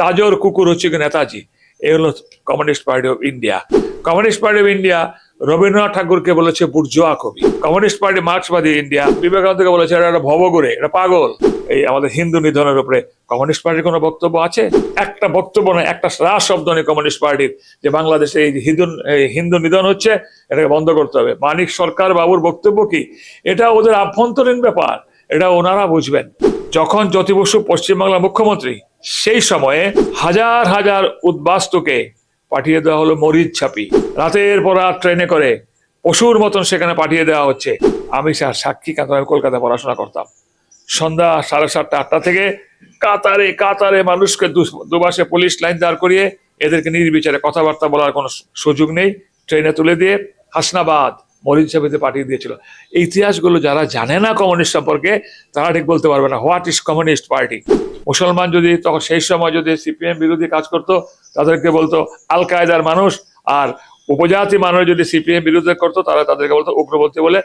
তাজর কুকুর হচ্ছে নেতাজি এই হলো Communist Party of India Communist Party of India Rabindranath ঠাকুরকে বলেছে বুর্জোয়া কবি। কমিউনিস্ট পার্টি মার্ক্সবাদী ইন্ডিয়া বিবেকানন্দকে বলেছে এটা একটা ভবগুরে এটা পাগল। এই আমাদের হিন্দু নিধনের উপরে কমিউনিস্ট পার্টির কোনো বক্তব্য আছে? একটা বক্তব্য নয়, একটা রাস শব্দ নেই কমিউনিস্ট পার্টির যে বাংলাদেশে এই হিন্দু হিন্দু নিধন হচ্ছে, এটাকে বন্ধ করতে হবে। মানিক সরকার বাবুর বক্তব্য কি? এটা ওদের আভ্যন্তরীণ ব্যাপার, এটা ওনারা বুঝবেন। যখন জ্যোতি বসু পশ্চিমবাংলার মুখ্যমন্ত্রী সেই সময়ে হাজার হাজার উদ্বাস্তুকে পাঠিয়ে দেওয়া হলো মরিচ ছাপি। রাতের পর রাত ট্রেনে করে পশুর মতন সেখানে পাঠিয়ে দেওয়া হচ্ছে। আমি স্যার সাক্ষী কাতার আমি কলকাতায় পড়াশোনা করতাম। সন্ধ্যা সাড়ে সাতটা, আটটা থেকে কাতারে কাতারে মানুষকে দুপাশে পুলিশ লাইন দাঁড় করিয়ে এদেরকে নির্বিচারে কথাবার্তা বলার কোনো সুযোগ নেই। ট্রেনে তুলে দিয়ে হাসনাবাদ মরিচ ছাপিতে পাঠিয়ে দিয়েছিল। এই ইতিহাসগুলো যারা জানে না কমিউনিস্ট সম্পর্কে, তারা ঠিক বলতে পারবে না, হোয়াট ইজ কমিউনিস্ট পার্টি? মুসলমান যদি তখন সেই সময় যদি সিপিএম বিরোধী কাজ করতো, তাদেরকে বলতো আল কায়দার মানুষ, আর উপজাতি মানুষ যদি সিপিএম বিরোধী করতো তাহলে তাদেরকে বলতো উগ্রপন্থী বলে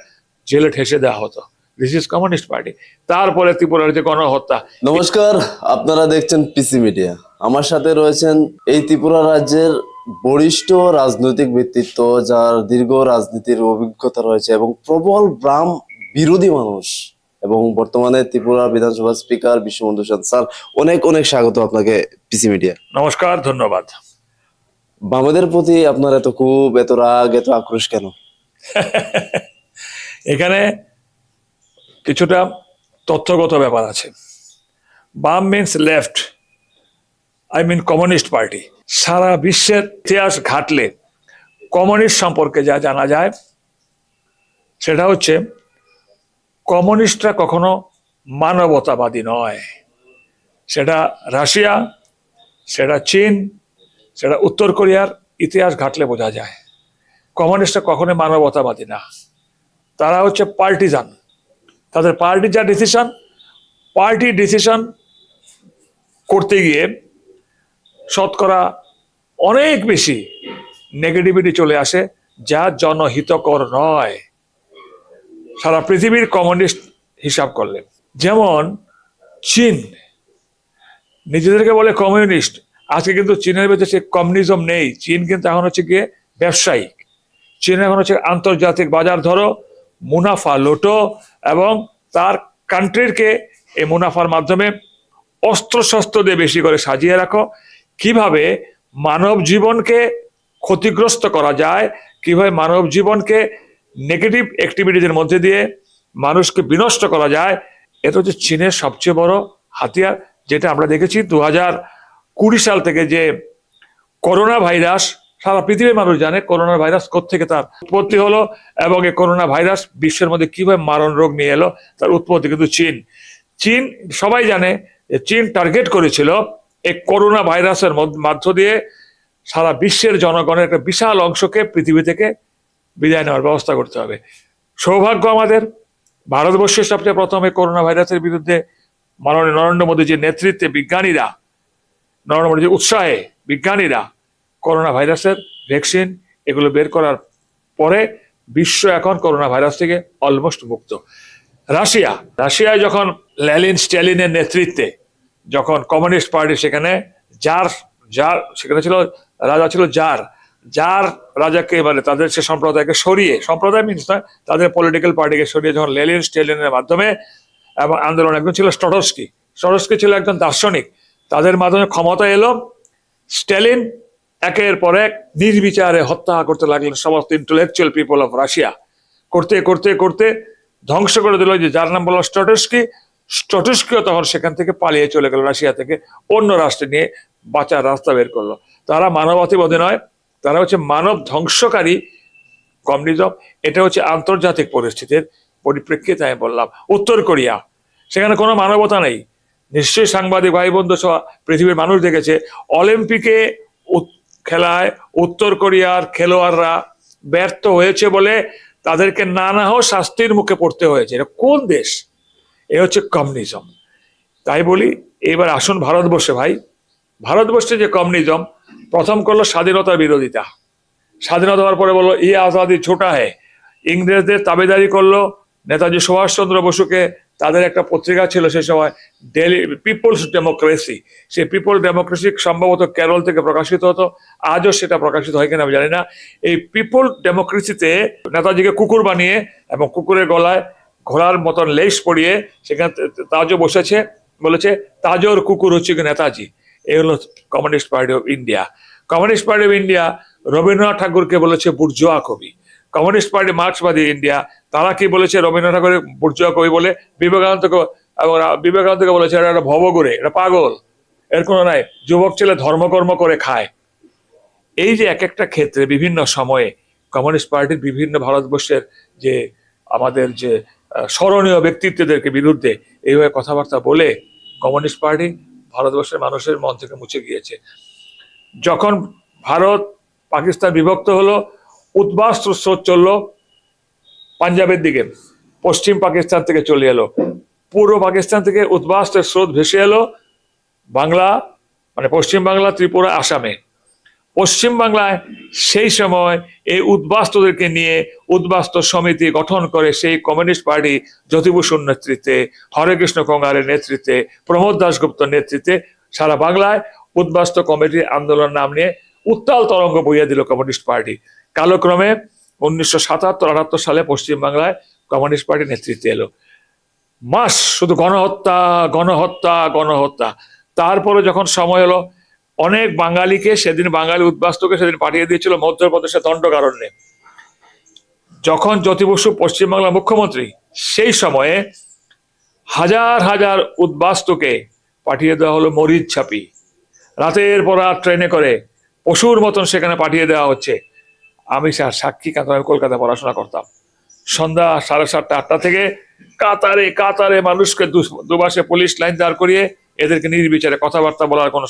জেলে ঠেসে দেওয়া হতো। This is communist party. তারপরে ত্রিপুরার যে গণহত্যা। নমস্কার, আপনারা দেখছেন পিসি মিডিয়া। আমার সাথে রয়েছেন এই ত্রিপুরা রাজ্যের বরিষ্ঠ রাজনৈতিক ব্যক্তিত্ব যার দীর্ঘ রাজনীতির অভিজ্ঞতা রয়েছে এবং প্রবল ব্রাম বিরোধী মানুষ এবং বর্তমানে ত্রিপুরা বিধানসভা স্পিকার বিশ্ববন্ধু সাদ স্যার অনেক অনেক স্বাগত আপনাকে পিসি মিডিয়া। নমস্কার ধন্যবাদ। বামেদের প্রতি আপনার এত খুব এত রাগ এত আক্রোশ কেন? এখানে কিছুটা তথ্যগত ব্যাপার আছে। বাম means left I mean communist party সারা বিশ্বের ইতিহাস ঘাটলে কমিউনিস্ট সম্পর্কে যা জানা যায়, সেটা হচ্ছে কমিউনিস্টরা কখনো মানবতাবাদী নয়। সেটা রাশিয়া, সেটা চীন, সেটা উত্তর কোরিয়ার ইতিহাস ঘাটলে বোঝা যায়। কমিউনিস্টরা কখনোই মানবতাবাদী না। তারা হচ্ছে পার্টিজান। তাদের পার্টি যা ডিসিশন পার্টি ডিসিশন করতে গিয়ে শতকরা অনেক বেশি নেগেটিভিটি চলে আসে, যা জনহিতকর নয়। সারা পৃথিবীর কমিউনিস্ট হিসাব করলে। যেমন চীন, নিজেদেরকে বলে কমিউনিস্ট আজকে কিন্তু চীনের ভেতরে সে কমিউনিজম নেই। চীন কিন্তু এখন হচ্ছে গিয়ে ব্যবসায়িক। চীন এখন হচ্ছে আন্তর্জাতিক বাজার ধরো, মুনাফা লোটো এবং তার কান্ট্রিরকে এই মুনাফার মাধ্যমে অস্ত্রশস্ত্র দিয়ে বেশি করে সাজিয়ে রাখো। কীভাবে মানব জীবনকে ক্ষতিগ্রস্ত করা যায়, কীভাবে মানব জীবনকে নেগেটিভ অ্যাক্টিভিটিজের মধ্যে দিয়ে মানুষকে বিনষ্ট করা যায়, এটা হচ্ছে চীনের সবচেয়ে বড় হাতিয়ার, যেটা আমরা দেখেছি দু হাজার কুড়ি সাল থেকে যে করোনা ভাইরাস সারা পৃথিবীর মানুষ জানে করোনা ভাইরাস থেকে তার উৎপত্তি হলো এবং এই করোনা ভাইরাস বিশ্বের মধ্যে কীভাবে মারণ রোগ নিয়ে এলো, তার উৎপত্তি কিন্তু চীন। চীন সবাই জানে চীন টার্গেট করেছিল এই করোনা ভাইরাসের মধ্য- দিয়ে সারা বিশ্বের জনগণের একটা বিশাল অংশকে পৃথিবী থেকে বিদায় নেওয়ার ব্যবস্থা করতে হবে। সৌভাগ্য আমাদের ভারতবর্ষের সবচেয়ে প্রথমে করোনা ভাইরাসের বিরুদ্ধে মাননীয় নরেন্দ্র মোদীজির নেতৃত্বে বিজ্ঞানীরা, নরেন্দ্র মোদীজির উৎসাহে বিজ্ঞানীরা করোনা ভাইরাসের ভ্যাকসিন এগুলো বের করার পরে বিশ্ব এখন করোনা ভাইরাস থেকে অলমোস্ট মুক্ত। রাশিয়া, রাশিয়ায় যখন ল্যালিন স্ট্যালিনের নেতৃত্বে যখন কমিউনিস্ট পার্টি সেখানে যার যার, সেখানে ছিল রাজা ছিল যার যার রাজাকে মানে তাদের সে সম্প্রদায়কে সরিয়ে, সম্প্রদায় মিনস নয়, তাদের পলিটিক্যাল পার্টিকে সরিয়ে যখন লেলিন স্টেলিনের মাধ্যমে এবং আন্দোলন একজন ছিল স্টটস্কি স্টটস্কি ছিল একজন দার্শনিক। তাদের মাধ্যমে ক্ষমতা এলো, স্টেলিন একের পর এক নির্বিচারে হত্যা করতে লাগলেন সমস্ত ইন্টেলেকচুয়াল পিপল অফ রাশিয়া করতে করতে করতে ধ্বংস করে দিল যে, যার নাম বলল স্টটস্কি স্টটস্কিও তখন সেখান থেকে পালিয়ে চলে গেল রাশিয়া থেকে অন্য রাষ্ট্রে নিয়ে বাঁচার রাস্তা বের করল। তারা মানবতাবাদী নয়, তারা হচ্ছে মানব ধ্বংসকারী কমিউনিজম এটা হচ্ছে আন্তর্জাতিক পরিস্থিতির পরিপ্রেক্ষিতে আমি বললাম। উত্তর কোরিয়া, সেখানে কোনো মানবতা নেই। নিশ্চয়ই সাংবাদিক ভাই বন্ধু সহ পৃথিবীর মানুষ দেখেছে, অলিম্পিকে খেলায় উত্তর কোরিয়ার খেলোয়াড়রা ব্যর্থ হয়েছে বলে তাদেরকে নানা শাস্তির মুখে পড়তে হয়েছে। এটা কোন দেশ? এ হচ্ছে কমিউনিজম তাই বলি, এবার আসুন ভারতবর্ষে ভাই। ভারতবর্ষে যে কমিউনিজম প্রথম করল স্বাধীনতার বিরোধিতা। স্বাধীনতা হওয়ার পরে বলল ই আজাদি ছোটা হে। ইংরেজদের তাবেদারি করল, নেতাজি সুভাষচন্দ্র বসুকে, তাদের একটা পত্রিকা ছিল সে সময় ডেলি পিপলস ডেমোক্রেসি সেই পিপল ডেমোক্রেসি সম্ভবত কেরল থেকে প্রকাশিত হতো। আজও সেটা প্রকাশিত হয় কিনা আমি জানি না। এই পিপল ডেমোক্রেসিতে নেতাজিকে কুকুর বানিয়ে এবং কুকুরের গলায় ঘোড়ার মতন লেস পরিয়ে সেখানে তাজও বসেছে, বলেছে, তাজর কুকুর হচ্ছে নেতাজি? এই হলো communist party of India communist party of India Rabindranath ঠাকুরকে বলেছে বুর্জোয়া কবি। কমিউনিস্ট পার্টি মার্ক্সবাদী ইন্ডিয়া তারা কি বলেছে রবীন্দ্রনাথ ঠাকুরের বুর্জোয়া কবি বলে? বিবেকানন্দকে, এবং বিবেকানন্দকে বলেছে, এটা একটা ভবগুরে এটা পাগল। এর কোনো নাই, যুবক ছেলে ধর্মকর্ম করে খায়। এই যে এক একটা ক্ষেত্রে বিভিন্ন সময়ে কমিউনিস্ট পার্টির বিভিন্ন ভারতবর্ষের যে আমাদের যে স্মরণীয় ব্যক্তিত্বদেরকে বিরুদ্ধে এইভাবে কথাবার্তা বলে কমিউনিস্ট পার্টি ভারতবর্ষের মানুষের মন থেকে মুছে গিয়েছে। যখন ভারত পাকিস্তান বিভক্ত হলো, উদ্বাস্ত স্রোত চলল পাঞ্জাবের দিকে, পশ্চিম পাকিস্তান থেকে চলে এলো। পূর্ব পাকিস্তান থেকে উদ্বাস্তের স্রোত ভেসে এলো বাংলা মানে পশ্চিম বাংলা, ত্রিপুরা, আসামে। পশ্চিম বাংলায় সেই সময় এই উদ্বাস্তুদেরকে নিয়ে উদ্বাস্তু সমিতি গঠন করে সেই কমিউনিস্ট পার্টি জ্যোতিভূষণ নেতৃত্বে হরেকৃষ্ণ কঙ্গারের নেতৃত্বে, প্রমোদ দাশগুপ্তর নেতৃত্বে সারা বাংলায় উদ্বাস্তু কমিটি আন্দোলন নাম নিয়ে উত্তাল তরঙ্গ বইয়ে দিল কমিউনিস্ট পার্টি। কালক্রমে উনিশশো সাতাত্তর আটাত্তর সালে পশ্চিম বাংলায় কমিউনিস্ট পার্টি নেতৃত্বে এলো। মাস শুধু গণহত্যা গণহত্যা গণহত্যা। তারপরে যখন সময় হলো অনেক বাঙালিকে সেদিন বাঙালি উদ্বাস্তুকে সেদিন পাঠিয়ে দিয়েছিল মধ্যপ্রদেশের দণ্ডকারণ্যে যখন জ্যোতি বসু পশ্চিমবাংলার মুখ্যমন্ত্রী, সেই সময়ে হাজার হাজার উদ্বাস্তুকে পাঠিয়ে দেওয়া হলো মরিচ ছাপি। রাতের পর রাত ট্রেনে করে পশুর মতন সেখানে পাঠিয়ে দেওয়া হচ্ছে। আমি সাক্ষী কারণ আমি কলকাতায় পড়াশোনা করতাম। সন্ধ্যা সাড়ে সাতটা, আটটা থেকে কাতারে কাতারে মানুষকে দুপাশে পুলিশ লাইন দাঁড় করিয়ে এদেরকে নির্বিচারে কথাবার্তা বলার কোনো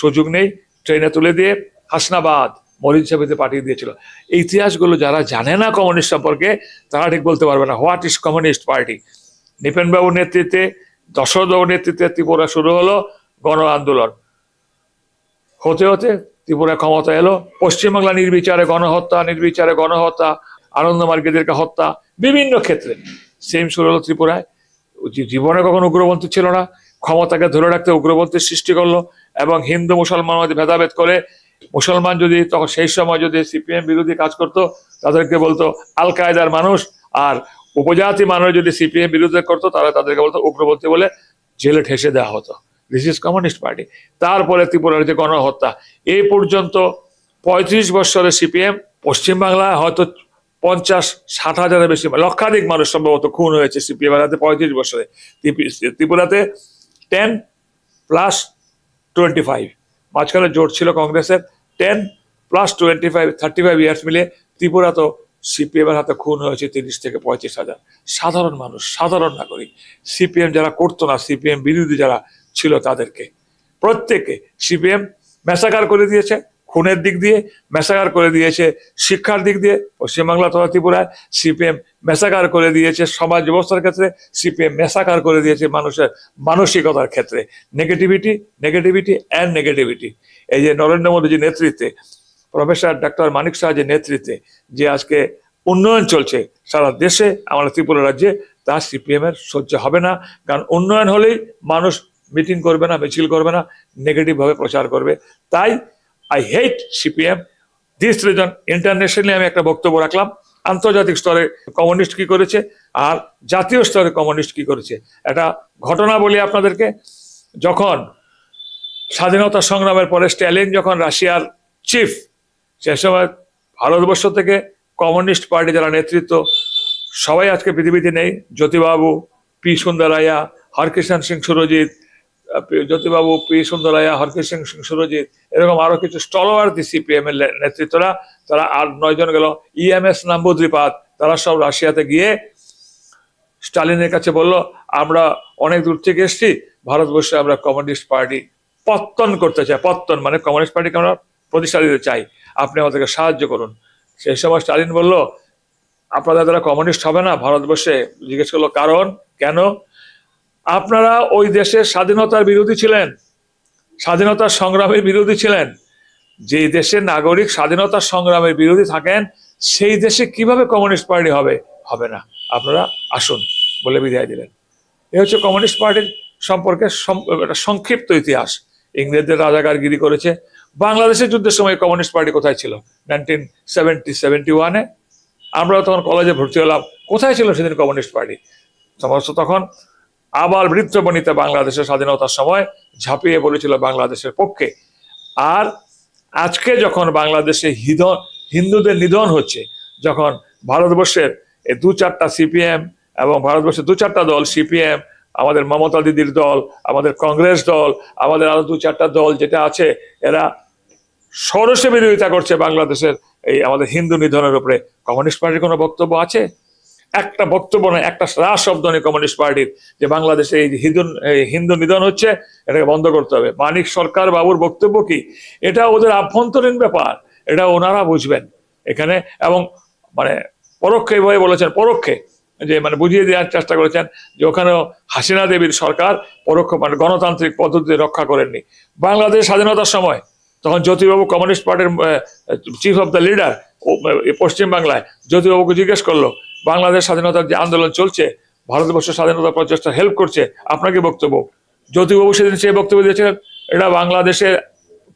সুযোগ নেই ট্রেনে তুলে দিয়ে হাসনাবাদ, মরিন সাহেবতে পাঠিয়ে দিয়েছিল। এই ইতিহাসগুলো যারা জানে না কমিউনিস্ট সম্পর্কে, তারা ঠিক বলতে পারবে না হোয়াট ইজ কমিউনিস্ট পার্টি নিপেনবাবুর নেতৃত্বে দশরথবাবুর নেতৃত্বে ত্রিপুরা শুরু হলো গণ আন্দোলন। হতে হতে ত্রিপুরা ক্ষমতা এলো, পশ্চিমবাংলা নির্বিচারে গণহত্যা নির্বিচারে গণহত্যা আনন্দমার্গীদেরকে হত্যা, বিভিন্ন ক্ষেত্রে। সেম শুরু হলো ত্রিপুরায়। জীবনে কখনো উগ্রপন্থী ছিল না, ক্ষমতাকে ধরে রাখতে উগ্রপন্থীর সৃষ্টি করল এবং হিন্দু মুসলমান মধ্যে ভেদাভেদ করে, মুসলমান যদি তখন সেই সময় যদি সিপিএম বিরোধী কাজ করতো, তাদেরকে বলতো আল কায়দার মানুষ, আর উপজাতি মানুষ যদি সিপিএম বিরোধী করতো, তাহলে তাদেরকে বলতো উগ্রপন্থী বলে জেলে ঠেসে দেওয়া হতো। দিস ইজ কমিউনিস্ট পার্টি তারপরে ত্রিপুরার যে গণহত্যা, এই পর্যন্ত পঁয়ত্রিশ বছরের সিপিএম পশ্চিমবাংলায় হয়তো পঞ্চাশ, ষাট হাজারের বেশি লক্ষাধিক মানুষ সম্ভবত খুন হয়েছে সিপিএম পঁয়ত্রিশ বছরে। ত্রিপুরাতে টেন প্লাস টোয়েন্টি ফাইভ মাঝখানে জোট ছিল কংগ্রেসের। Ten plus twenty five thirty five years মিলে ত্রিপুরা তো সিপিএমের হাতে খুন হয়েছে তিরিশ থেকে পঁয়ত্রিশ হাজার। সাধারণ মানুষ, সাধারণ নাগরিক। সিপিএম যারা করতো না সিপিএম বিরোধী যারা ছিল তাদেরকে। প্রত্যেকে সিপিএম মেসাকার করে দিয়েছে। খুনের দিক দিয়ে মেসাকার করে দিয়েছে শিক্ষার দিক দিয়ে, পশ্চিমবাংলা তথা ত্রিপুরায় সিপিএম মেসাকার করে দিয়েছে, সমাজ ব্যবস্থার ক্ষেত্রে সিপিএম মেসাকার করে দিয়েছে মানুষের মানসিকতার ক্ষেত্রে। নেগেটিভিটি নেগেটিভিটি অ্যান্ড নেগেটিভিটি এই যে নরেন্দ্র মোদীজির নেতৃত্বে, প্রফেসর ডক্টর মানিক সাহাজের নেতৃত্বে যে আজকে উন্নয়ন চলছে সারা দেশে, আমাদের ত্রিপুরা রাজ্যে, তা সিপিএম এর সহ্য হবে না। কারণ উন্নয়ন হলেই মানুষ মিটিং করবে না, মিছিল করবে না নেগেটিভ ভাবে প্রচার করবে। তাই I hate CPM this reason internationally আমি একটা বক্তব্য রাখলাম। আন্তর্জাতিক স্তরে কমিউনিস্ট কি করেছে? আর জাতীয় স্তরে কমিউনিস্ট কি করেছে? একটা ঘটনা বলি আপনাদেরকে। যখন স্বাধীনতা সংগ্রামের পরে স্ট্যালিন, যখন রাশিয়ার চিফ, সে সময় ভারতবর্ষ থেকে কমিউনিস্ট পার্টি যারা নেতৃত্ব, সবাই আজকে পৃথিবীতে নেই। Jyotibabu, P Sundarayya Harkishan Singh Surjeet Jyotibabu, P. সুন্দরায়া Harkishan Singh Singh Surjeet, এরকম আরও কিছু স্টলওয়ার্দি সিপিএম এর নেতৃত্বরা, তারা আর নয় জন গেল। ইএমএস নাম্বুদ্রিপাদ তারা সব রাশিয়াতে গিয়ে স্টালিনের কাছে বলল, আমরা অনেক দূর থেকে এসেছি, ভারতবর্ষে আমরা কমিউনিস্ট পার্টি পত্তন করতে চাই। পত্তন মানে কমিউনিস্ট পার্টিকে আমরা প্রতিষ্ঠা দিতে চাই। আপনি আমাদেরকে সাহায্য করুন। সেই সময় স্টালিন বলল, আপনাদের দ্বারা কমিউনিস্ট হবে না, ভারতবর্ষে। জিজ্ঞেস করল, কারণ? কেন? আপনারা ওই দেশের স্বাধীনতার বিরোধী ছিলেন, স্বাধীনতার সংগ্রামের বিরোধী ছিলেন, যে দেশের নাগরিক স্বাধীনতা সংগ্রামের বিরোধী থাকেন, সেই দেশে কীভাবে কমিউনিস্ট পার্টি হবে? হবে না। আপনারা আসুন, বলে বিদায় দিলেন। এ হচ্ছে কমিউনিস্ট পার্টির সম্পর্কে সংক্ষিপ্ত ইতিহাস। ইংরেজদের রাজাকারগিরি করেছে। বাংলাদেশের যুদ্ধের সময় কমিউনিস্ট পার্টি কোথায় ছিল? নাইনটিন সেভেন্টি সেভেন্টি ওয়ানে। আমরা তখন কলেজে ভর্তি হলাম। কোথায় ছিল সেদিন কমিউনিস্ট পার্টি? সমস্ত তখন আবার বৃত্ত বনিতে বাংলাদেশের স্বাধীনতার সময় ঝাঁপিয়ে পড়েছিল বাংলাদেশের পক্ষে। আর আজকে যখন বাংলাদেশে হিদ হিন্দুদের নিধন হচ্ছে, যখন ভারতবর্ষের দু চারটা সিপিএম এবং ভারতবর্ষের দু চারটা দল, সিপিএম, আমাদের মমতা দিদির দল, আমাদের কংগ্রেস দল, আমাদের আরও দু চারটা দল যেটা আছে, এরা সরসে বিরোধিতা করছে বাংলাদেশের এই আমাদের হিন্দু নিধনের উপরে। কমিউনিস্ট পার্টির কোনো বক্তব্য আছে? একটা বক্তব্য নয়, একটা রাস শব্দ নেই কমিউনিস্ট পার্টির, যে বাংলাদেশে এই হিন্দু হিন্দু নিধন হচ্ছে, এটাকে বন্ধ করতে হবে। মানিক সরকার বাবুর বক্তব্য কি? এটা ওদের আভ্যন্তরীণ ব্যাপার, এটা ওনারা বুঝবেন এখানে, এবং মানে পরোক্ষে এভাবে বলেছেন, পরোক্ষে যে মানে বুঝিয়ে দেওয়ার চেষ্টা করেছেন যে ওখানেও হাসিনা দেবীর সরকার পরোক্ষ মানে গণতান্ত্রিক পদ্ধতি রক্ষা করেননি। বাংলাদেশ স্বাধীনতার সময় তখন জ্যোতিবাবু কমিউনিস্ট পার্টির চিফ অফ দ্য লিডার পশ্চিম বাংলায় জ্যোতিবাবুকে জিজ্ঞেস করল বাংলাদেশ স্বাধীনতার যে আন্দোলন চলছে ভারতবর্ষের স্বাধীনতা প্রচেষ্টা হেল্প করছে, আপনাকে বক্তব্য। জ্যোতিবাবু সেদিন সেই বক্তব্য দিয়েছিলেন, এটা বাংলাদেশের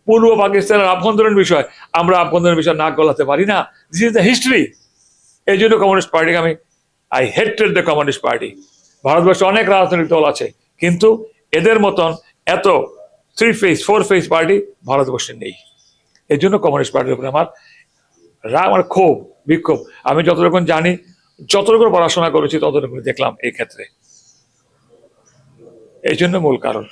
পূর্ব পাকিস্তানের আভ্যন্তরীণ বিষয়। আমরা আভ্যন্তরীণ বিষয় নাক গলাতে পারি না। দিস ইজ দ্য হিস্ট্রি এই জন্য কমিউনিস্ট পার্টিকে আমি I hated the communist party ভারতবর্ষে অনেক রাজনৈতিক দল আছে, কিন্তু এদের মতন এত three face four face party ভারতবর্ষে নেই। এই জন্য কমিউনিস্ট পার্টির উপরে আমার রাগ, আমার ক্ষোভ, বিক্ষোভ। আমি যতটুকু জানি যতটুকু পড়াশোনা করেছি ততটুকু দেখলাম এই ক্ষেত্রে এই জন্য মূল কারণ।